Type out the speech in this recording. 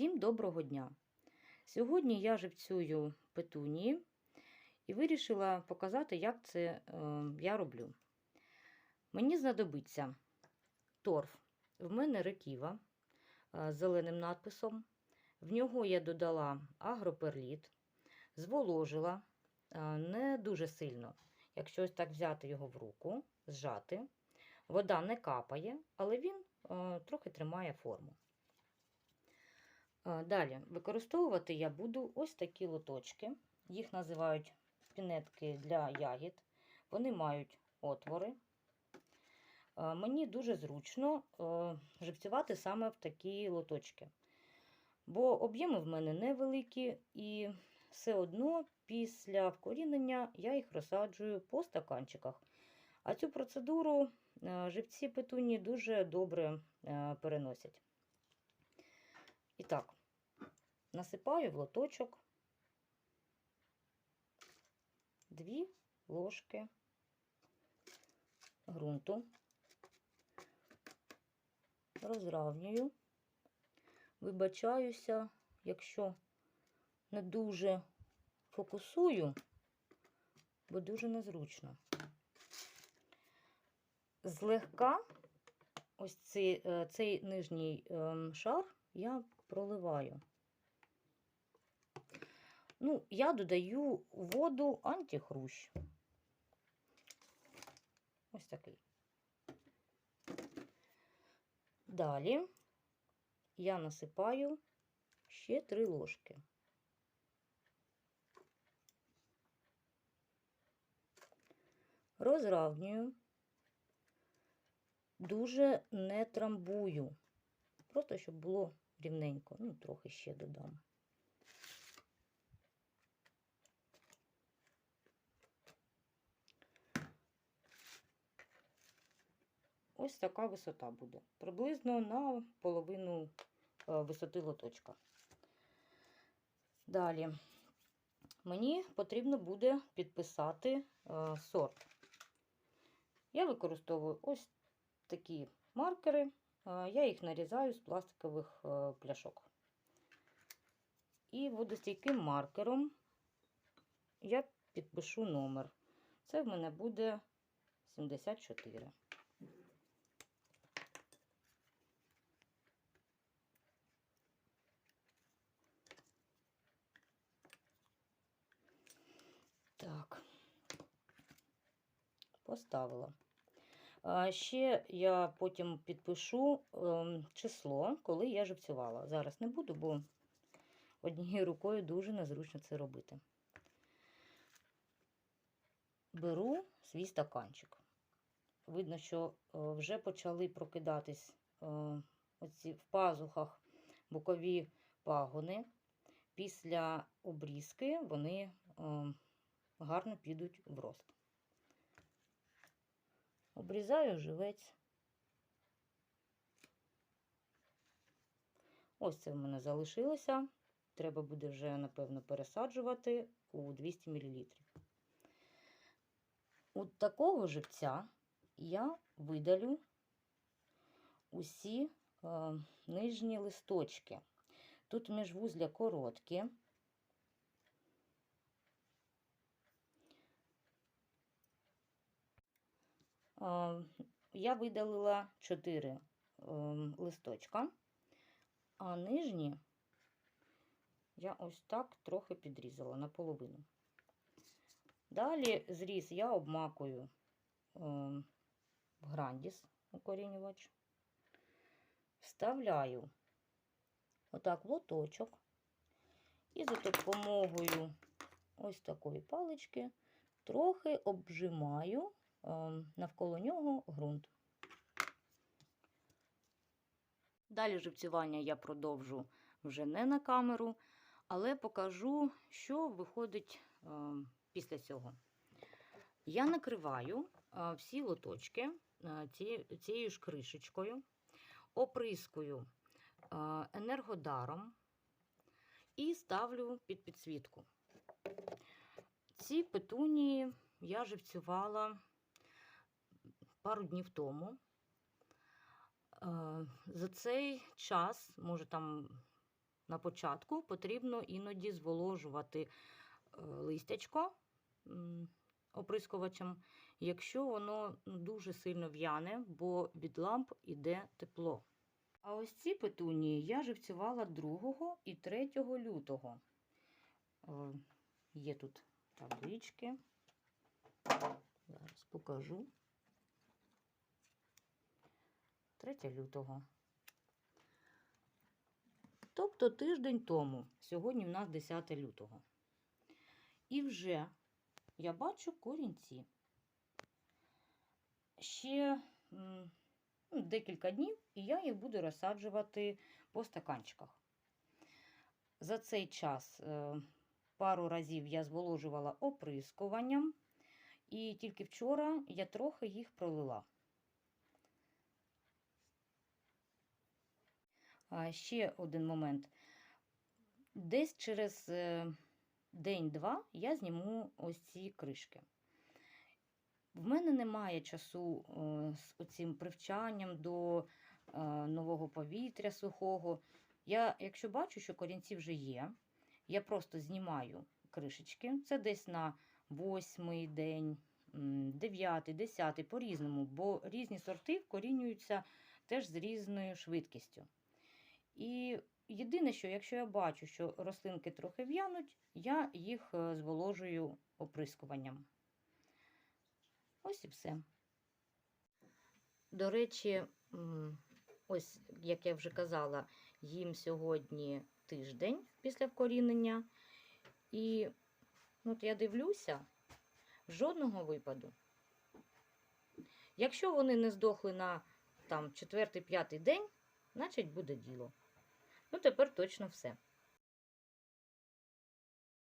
Всім доброго дня! Сьогодні я живцюю петунії і вирішила показати, як це е, я роблю. Мені знадобиться торф. В мене реківа е, з зеленим надписом. В нього я додала агроперліт, зволожила е, не дуже сильно. Якщо ось так взяти його в руку, зжати, вода не капає, але він е, трохи тримає форму. Далі використовувати я буду ось такі лоточки. Їх називають пінетки для ягід. Вони мають отвори. Мені дуже зручно живцювати саме в такі лоточки. Бо об'єми в мене невеликі, і все одно після вкорінення я їх розсаджую по стаканчиках. А цю процедуру живці петуні дуже добре переносять. І так, насипаю в лоточок дві ложки ґрунту, розравнюю, вибачаюся, якщо не дуже фокусую, бо дуже незручно. Злегка ось цей, е, цей нижній ем, шар я проливаю. Ну, я додаю воду антихрущ. Ось такий. Далі я насипаю ще три ложки. Розравнюю, дуже не трамбую. Просто щоб було рівненько. Ну, трохи ще додам. Ось така висота буде. Приблизно на половину е, висоти лоточка. Далі мені потрібно буде підписати е, сорт. Я використовую ось такі маркери. Е, Я їх нарізаю з пластикових пляшок. І водостійким маркером я підпишу номер. Це в мене буде 74. Так, поставила. Ще я потім підпишу ем, число, коли я живцювала. Зараз не буду, бо однією рукою дуже незручно це робити. Беру свій стаканчик. Видно, що е, вже почали прокидатись е, в пазухах бокові пагони. Після обрізки вони е, гарно підуть в рост. Обрізаю живець. Ось це в мене залишилося. Треба буде вже, напевно, пересаджувати у 200 мл. У такого живця я видалю усі е, нижні листочки. Тут міжвузля короткі. Я видалила 4 листочка, а нижні я ось так трохи підрізала наполовину. Далі зріз я обмакую в грандіс укорінювач, вставляю отак лоточок і за допомогою ось такої палички трохи обжимаю навколо нього ґрунт. Далі живцювання я продовжу вже не на камеру, але покажу, що виходить після цього. Я накриваю всі лоточки цією ж кришечкою, оприскую енергодаром і ставлю під підсвітку. Ці петунії я живцювала пару днів тому. За цей час, може, там на початку потрібно іноді зволожувати е, листячко оприскувачем, якщо воно ну, дуже сильно в'яне, бо від ламп іде тепло. А ось ці петунії я живцювала 2 і 3 лютого. Е, Є тут таблички. Зараз покажу. 3 лютого. Тобто тиждень тому. Сьогодні в нас 10 лютого. І вже я бачу корінці. Ще ну, декілька днів, і я їх буду розсаджувати по стаканчиках. За цей час е, пару разів я зволожувала оприскуванням, і тільки вчора я трохи їх пролила. Ще один момент. Десь через е, день-два я зніму ось ці кришки. В мене немає часу е, з оцим привчанням до е, нового повітря сухого. Я, якщо бачу, що корінці вже є, я просто знімаю кришечки. Це десь на восьмий день, дев'ятий, десятий, по-різному, бо різні сорти вкорінюються теж з різною швидкістю. І єдине, що якщо я бачу, що рослинки трохи в'януть, я їх е, зволожую оприскуванням. Ось і все. До речі, ось, як я вже казала, їм сьогодні тиждень після вкорінення. І от я дивлюся, жодного випаду. Якщо вони не здохли на там, 4-5 день, значить буде діло. Ну, тепер точно все.